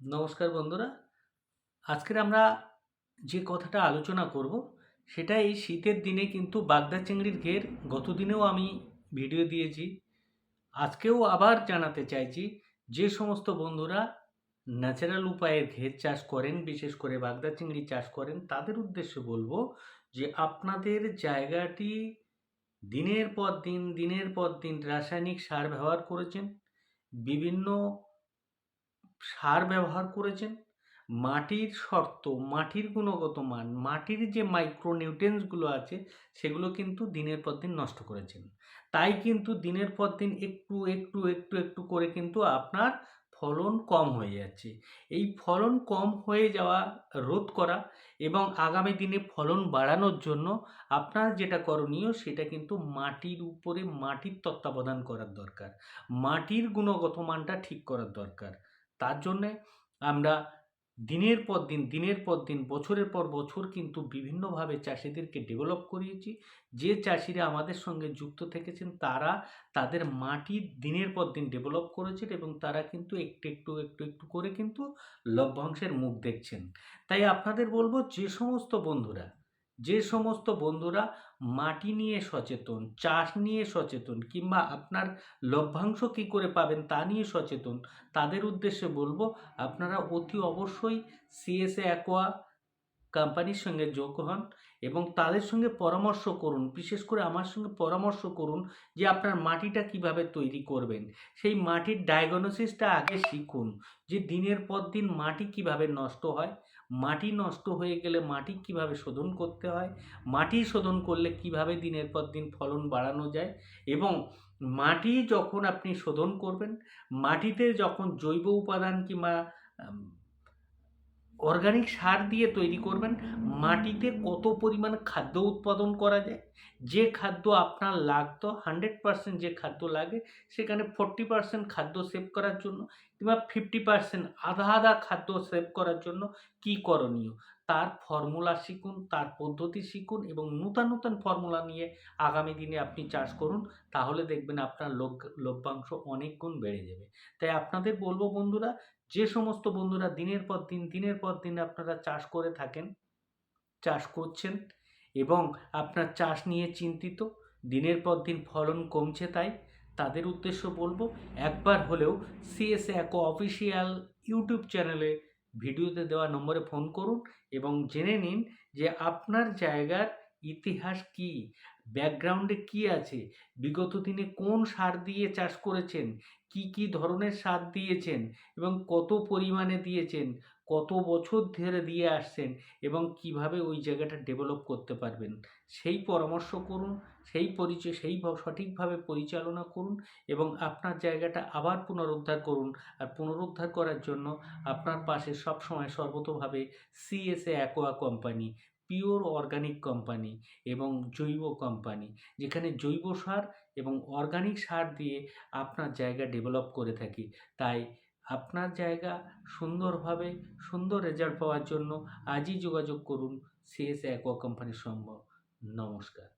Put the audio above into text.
নমস্কার বন্ধুরা। আজকের আমরা যে কথাটা আলোচনা করব সেটা এই শীতের দিনে কিন্তু বাগদা চিংড়ির ঘের গতদিনেও আমি ভিডিও দিয়েছি। আজকেও আবার জানাতে চাইছি, যে সমস্ত বন্ধুরা ন্যাচারাল উপায়ে ঘের চাষ করেন, বিশেষ করে বাগদা চিংড়ি চাষ করেন, তাদের উদ্দেশ্যে বলব যে আপনাদের জায়গাটি দিনের পর দিন, দিনের পর দিন রাসায়নিক সার ব্যবহার করেছেন। বিভিন্ন সার ব্যবহার করেছেন। মাটির শর্ত, মাটির গুণগত মান, মাটির যে মাইক্রোনিউট্রেন্টসগুলো আছে, সেগুলো কিন্তু দিনের পর দিন নষ্ট করেছেন। তাই কিন্তু দিনের পর দিন একটু একটু একটু একটু করে কিন্তু আপনার ফলন কম হয়ে যাচ্ছে। এই ফলন কম হয়ে যাওয়া রোধ করা এবং আগামী দিনে ফলন বাড়ানোর জন্য আপনার যেটা করণীয়, সেটা কিন্তু মাটির উপরে মাটির তত্ত্বাবধান করার দরকার। মাটির গুণগত মানটা ঠিক করার দরকার। তার জন্যে আমরা দিনের পর দিন, দিনের পর দিন, বছরের পর বছর কিন্তু বিভিন্নভাবে চাষিদেরকে ডেভেলপ করিয়েছি। যে চাষিরা আমাদের সঙ্গে যুক্ত থেকেছেন, তারা তাদের মাটি দিনের পর দিন ডেভেলপ করেছেন এবং তারা কিন্তু একটু একটু একটু একটু করে কিন্তু লভ্যাংশের মুখ দেখছেন। তাই আপনাদের বলব যে সমস্ত বন্ধুরা, যে সমস্ত বন্ধুরা মাটি নিয়ে সচেতন, চাষ নিয়ে সচেতন কিংবা আপনার লভ্যাংশ কী করে পাবেন তা নিয়ে সচেতন, তাদের উদ্দেশ্যে বলব, আপনারা অতি অবশ্যই সিএসএ অ্যাকোয়া কোম্পানির সঙ্গে যোগ হন এবং তাদের সঙ্গে পরামর্শ করুন। বিশেষ করে আমার সঙ্গে পরামর্শ করুন যে আপনার মাটিটা কীভাবে তৈরি করবেন। সেই মাটির ডায়াগনোসিসটা আগে শিখুন যে দিনের পর দিন মাটি কীভাবে নষ্ট হয়, মাটি নষ্ট হয়ে গেলে মাটি কীভাবে শোধন করতে হয়, মাটি শোধন করলে কীভাবে দিনের পর দিন ফলন বাড়ানো যায় এবং মাটি যখন আপনি শোধন করবেন, মাটিতে যখন জৈব উপাদান কিংবা অর্গানিক সার দিয়ে তৈরি করবেন। মাটিতে কত পরিমাণ খাদ্য উৎপাদন করা যায়? যে খাদ্য আপনার লাগতো হান্ড্রেড পারসেন্ট যে খাদ্য লাগে, সেখানে ফোরটি পারসেন্ট খাদ্য সেভ করার জন্য কিংবা ফিফটি পারসেন্ট আধা আধা খাদ্য সেভ করার জন্য কী করণীয়? তার ফর্মুলা শিখুন, তার পদ্ধতি শিখুন এবং নূতন নূতন ফর্মুলা নিয়ে আগামী দিনে আপনি চাষ করুন, তাহলে দেখবেন আপনার লভ্যাংশ অনেক গুণ বেড়ে যাবে। তাই আপনাদের বলব বন্ধুরা, যে সমস্ত বন্ধুরা দিনের পর দিন, দিনের পর দিন আপনারা চাষ করে থাকেন, চাষ করছেন এবং আপনার চাষ নিয়ে চিন্তিত, দিনের পর দিন ফলন কমছে তাই, তাদের উদ্দেশ্য বলব, একবার হলেও সিএসএ অ্যাকো অফিসিয়াল ইউটিউব চ্যানেলে ভিডিওতে দেওয়া নম্বরে ফোন করুন এবং জেনে নিন যে আপনার জায়গার ইতিহাস কি, ব্যাকগ্রাউন্ডে কি আছে, বিগত দিনে কোন সার দিয়ে চাষ করেছেন, কি কি ধরনের সার দিয়েছেন এবং কত পরিমাণে দিয়েছেন কত বছর ধরে দিয়ে আসছেন এবং কীভাবে ওই জায়গাটা ডেভেলপ করতে পারবেন? সেই পরামর্শ করুন, সেই পরিচয়, সেই সঠিকভাবে পরিচালনা করুন এবং আপনার জায়গাটা আবার পুনরুদ্ধার করুন। আর পুনরুদ্ধার করার জন্য আপনার পাশে সবসময় সর্বতোভাবে CSA aqua company pure organic company এবং জৈব কোম্পানি যেখানে জৈব সার এবং অর্গানিক সার দিয়ে আপনার জায়গা ডেভেলপ করে থাকি। তাই আপনার জায়গা সুন্দরভাবে সুন্দর রেজাল্ট পাওয়ার জন্য আজই যোগাযোগ করুন সিএস অ্যাকোয়া কোম্পানির সম্ভব। নমস্কার।